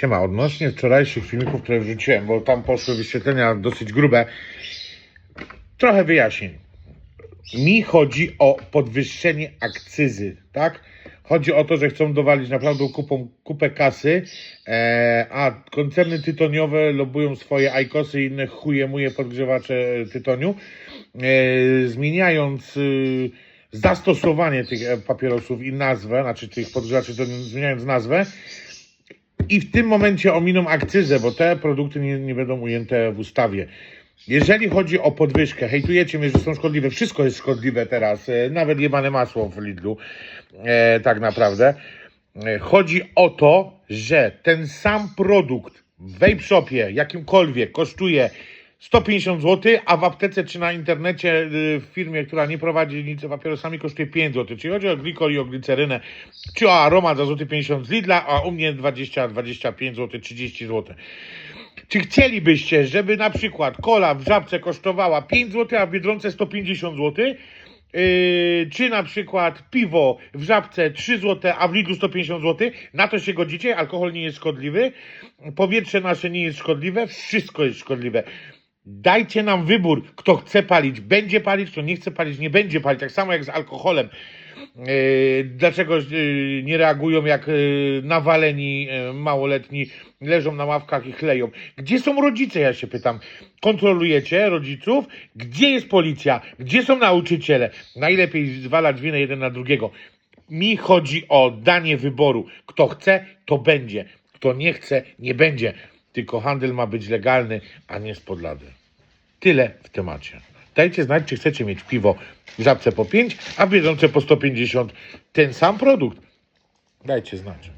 Siema, odnośnie wczorajszych filmików, które wrzuciłem, bo tam poszły wyświetlenia dosyć grube, trochę wyjaśnień. Mi chodzi o podwyższenie akcyzy, tak? Chodzi o to, że chcą dowalić naprawdę kupą, kupę kasy, e, a koncerny tytoniowe lobują swoje ajkosy i inne chuje muje podgrzewacze tytoniu, e, zmieniając y, zastosowanie tych e, papierosów i nazwę, znaczy tych podgrzewaczy zmieniając nazwę, i w tym momencie ominą akcyzę, bo te produkty nie, nie będą ujęte w ustawie. Jeżeli chodzi o podwyżkę, hejtujecie mnie, że są szkodliwe. Wszystko jest szkodliwe teraz, e, nawet jebane masło w Lidlu, e, tak naprawdę. E, chodzi o to, że ten sam produkt w vape shopie, jakimkolwiek, kosztuje 150 zł, a w aptece czy na internecie y, w firmie, która nie prowadzi nic papierosami, kosztuje 5 zł. Czyli chodzi o glikol i o glicerynę, czy o aromat za złoty 50 z Lidla, a u mnie 20, 25 zł, 30 zł. Czy chcielibyście, żeby na przykład kola w żabce kosztowała 5 zł, a w Biedronce 150 zł? Yy, czy na przykład piwo w żabce 3 zł, a w Lidlu 150 zł? Na to się godzicie? Alkohol nie jest szkodliwy, powietrze nasze nie jest szkodliwe, wszystko jest szkodliwe. Dajcie nam wybór, kto chce palić, będzie palić, kto nie chce palić, nie będzie palić. Tak samo jak z alkoholem. Yy, Dlaczego yy, nie reagują jak yy, nawaleni małoletni leżą na ławkach i chleją? Gdzie są rodzice, ja się pytam. Kontrolujecie rodziców? Gdzie jest policja? Gdzie są nauczyciele? Najlepiej zwalać winę jeden na drugiego. Mi chodzi o danie wyboru. Kto chce, to będzie. Kto nie chce, nie będzie. Tylko handel ma być legalny, a nie z podlady. Tyle w temacie. Dajcie znać, czy chcecie mieć piwo w żabce po 5, a w po 150 ten sam produkt. Dajcie znać.